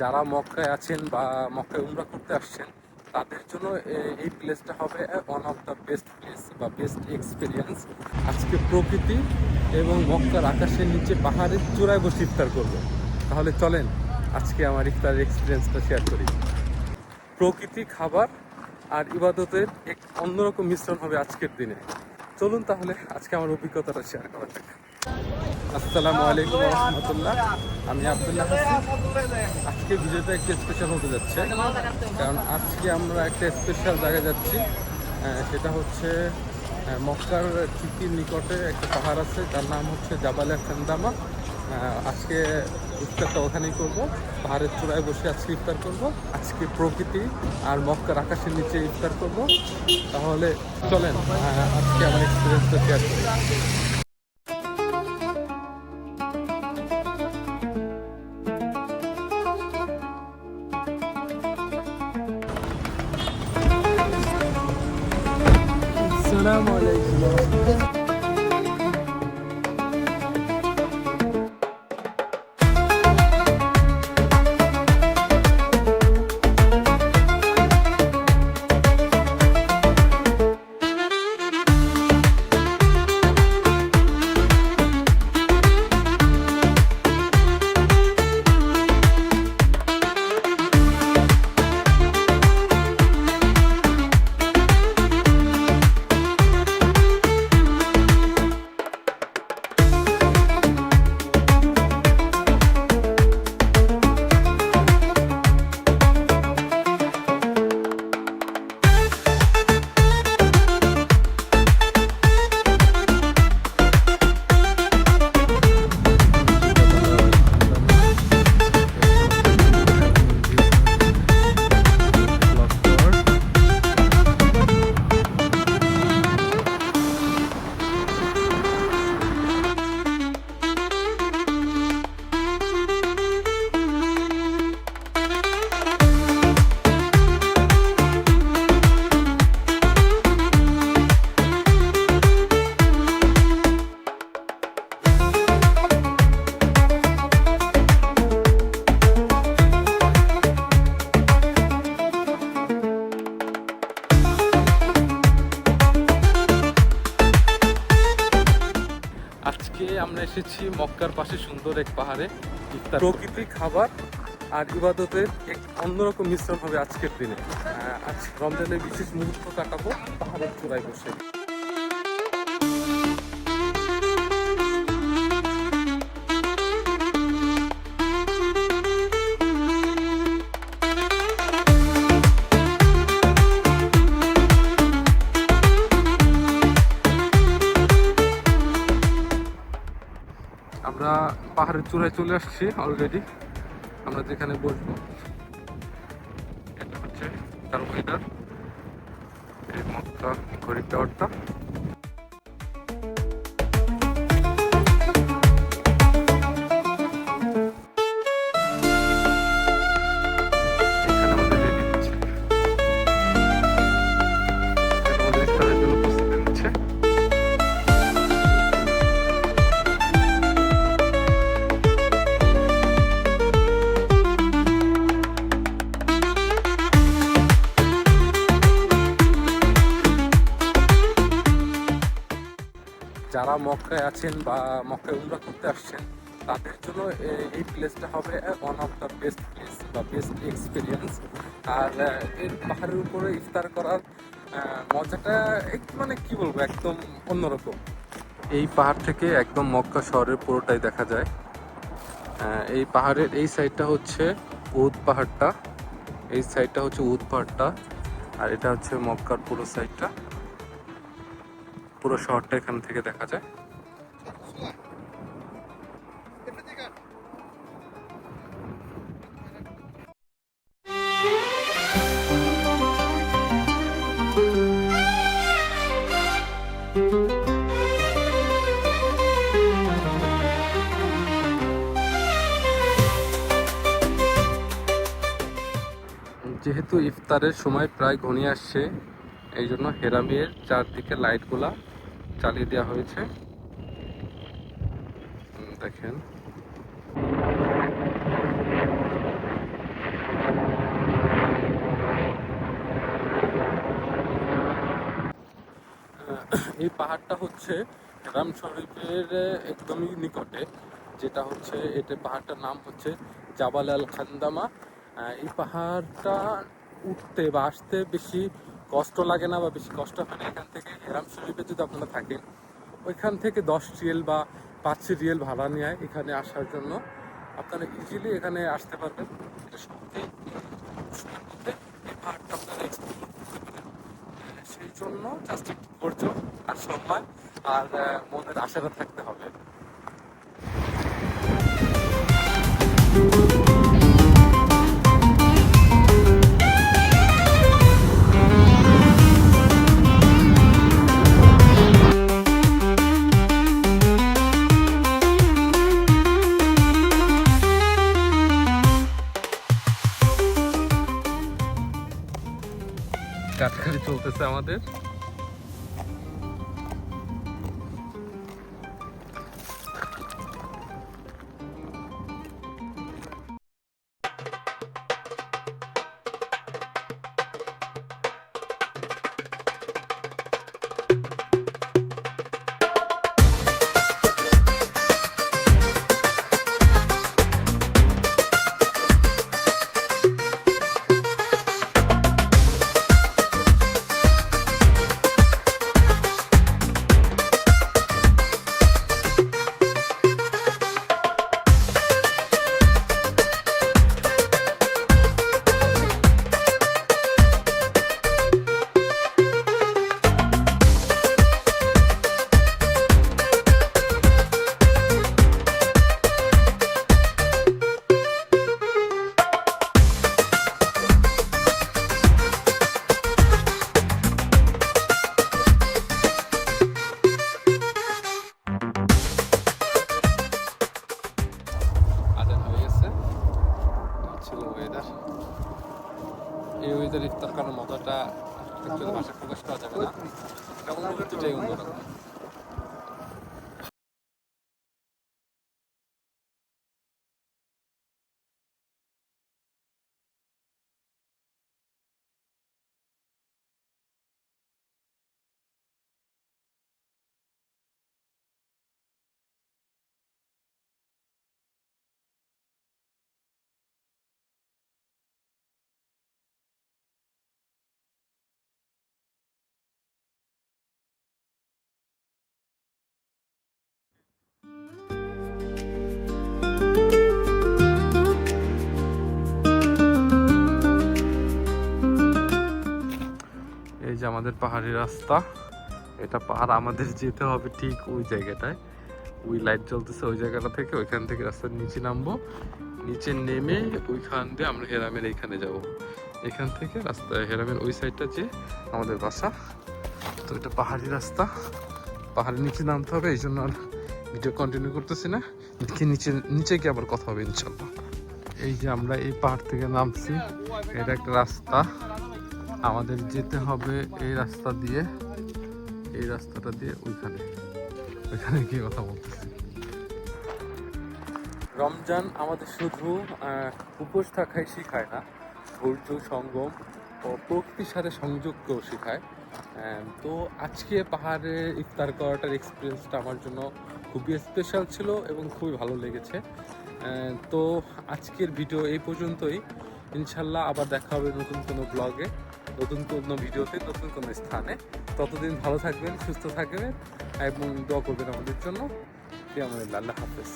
যারা মক্কায় আছেন বা মক্কায় উমরা করতে আসছেন, তাদের জন্য এই প্লেসটা হবে one of the best place বা বেস্ট এক্সপিরিয়েন্স আজকে প্রকৃতি এবং মক্কার আকাশের নিচে পাহাড়ের চূড়ায় বসে ইফতার করব। তাহলে চলেন, আজকে আমার ইফতারের এক্সপিরিয়েন্সটা শেয়ার করি। প্রকৃতি, খাবার আর ইবাদতের এক অন্যরকম মিশ্রণ হবে আজকের দিনে। চলুন তাহলে আজকে আমার অভিজ্ঞতাটা শেয়ার করা যাক। আসসালামু আলাইকুম রহমতুল্লাহ। আমি আবদুল্লাহ আজকে ভিডিওটা একটু স্পেশাল হতে যাচ্ছে। কারণ আজকে আমরা একটা স্পেশাল জায়গায় যাচ্ছি। সেটা হচ্ছে মক্কার ঠিকই নিকটে একটা পাহাড় আছে। যার নাম হচ্ছে জাবালে খান্দামা। আজকে ইফতারটা ওখানেই করব। পাহাড়ের চূড়ায় বসে আজকে ইফতার করব। আজকে প্রকৃতি আর মক্কার আকাশের নিচে ইফতার করব। তাহলে চলেন আজকে আমার এক্সপিরিয়েন্সটা শেয়ার করি। আজকে আমরা এসেছি মক্কার পাশে সুন্দর এক পাহাড়ে প্রকৃতি খাবার আর ইবাদতের এক অন্যরকম মিশ্রণ হবে আজকের দিনে। আজ রমজানের বিশেষ মুহূর্ত কাটাবো, পাহাড়ের চূড়ায় বসে। আমরা পাহাড়ের চূড়ায় চলে আসছি অলরেডি আমরা যেখানে বসবো। এটা হচ্ছে তার ওয়েদার এই মক্কা ঘড়ি টাওয়ারটা যারা মক্কায় আছেন বা মক্কায় উমরা করতে আসছেন, তাদের জন্য এই প্লেসটা হবে one of the best place বা বেস্ট এক্সপিরিয়েন্স আর এর পাহাড়ের উপরে ইফতার করার মজাটা একটু মানে কি বলব, একদম অন্যরকম। এই পাহাড় থেকে একদম মক্কা শহরের পুরোটাই দেখা যায়। এই পাহাড়ের এই সাইডটা হচ্ছে উদ পাহাড়টা, এই সাইডটা হচ্ছে উদ পাহাড়টা, আর এটা হচ্ছে মক্কার পুরো সাইডটা পুরো শহরটা এখান থেকে দেখা যায়। যেহেতু ইফতারের সময় প্রায় ঘনিয়ে আসছে, এই জন্য হেরামির চারদিকে লাইটগুলা চালিয়ে দেওয়া হয়েছে। দেখেন। এই পাহাড়টা হচ্ছে রাম শরীফের একদমই নিকটে, যেটা হচ্ছে, এটা পাহাড়টার নাম হচ্ছে জাবাল আল খান্দামা। এই পাহাড়টা উঠতে বা আসতে বেশি কষ্ট লাগে না বা বেশি কষ্ট হয় না, এখান থেকে হেরাম শরীফে যদি আপনারা থাকেন, ওইখান থেকে দশ রিয়েল বা পাঁচ রিয়েল ভাড়া নিয়ে এখানে আসার জন্য আপনারা ইজিলি এখানে আসতে পারবেন। এটা সেই জন্য জাস্ট আর সময় আর মনের আশাটা থাকতে হবে। কাছাকাছি চলতেছে আমাদের। ওয়েদার ইফতার করার মজাটা ভাষায় প্রকাশ করা যাবে না। এটা অনুভূতিটাই অন্যরকম। এই যে আমাদের পাহাড়ি রাস্তা। এটা পাহাড় আমাদের যেতে হবে ঠিক ওই জায়গাটায়। ওই লাইট জ্বলতেছে ওই জায়গাটা থেকে, ওইখান থেকে রাস্তার নিচে নামবো। নিচে নেমে ওইখান দিয়ে আমরা হেরামের এইখানে যাব। এখান থেকে রাস্তা, হেরামের ওই সাইডটা যে আমাদের বাসা। তো এটা পাহাড়ি রাস্তা। পাহাড়ের নিচে নামতে হবে, এই জন্য আর ভিডিও কন্টিনিউ করতেছি না। নিচে নিচে গিয়ে আবার কথা হবে, ইনশাল্লাহ। এই যে আমরা এই পাহাড় থেকে নামছি, এটা একটা রাস্তা। আমাদের যেতে হবে এই রাস্তা দিয়ে, এই রাস্তাটা দিয়ে ওইখানে। ওইখানে গিয়ে কথা বলতেছি। রমজান আমাদের শুধু উপোস থাকাই শেখায় না, ধৈর্য, সঙ্গম ও প্রকৃতির সাথে সংযোগকেও শেখায়। তো আজকে পাহাড়ে ইফতার করাটার এক্সপিরিয়েন্সটা আমার জন্য খুবই স্পেশাল ছিল এবং খুবই ভালো লেগেছে। তো আজকের ভিডিও এই পর্যন্তই। ইনশাল্লাহ আবার দেখা হবে নতুন কোনো ব্লগে নতুন কোনো ভিডিওতে, নতুন কোনো স্থানে। ততদিন ভালো থাকবেন, সুস্থ থাকবেন, এবং দোয়া করবেন আমাদের জন্য। আমাদের আল্লাহ হাফেজ।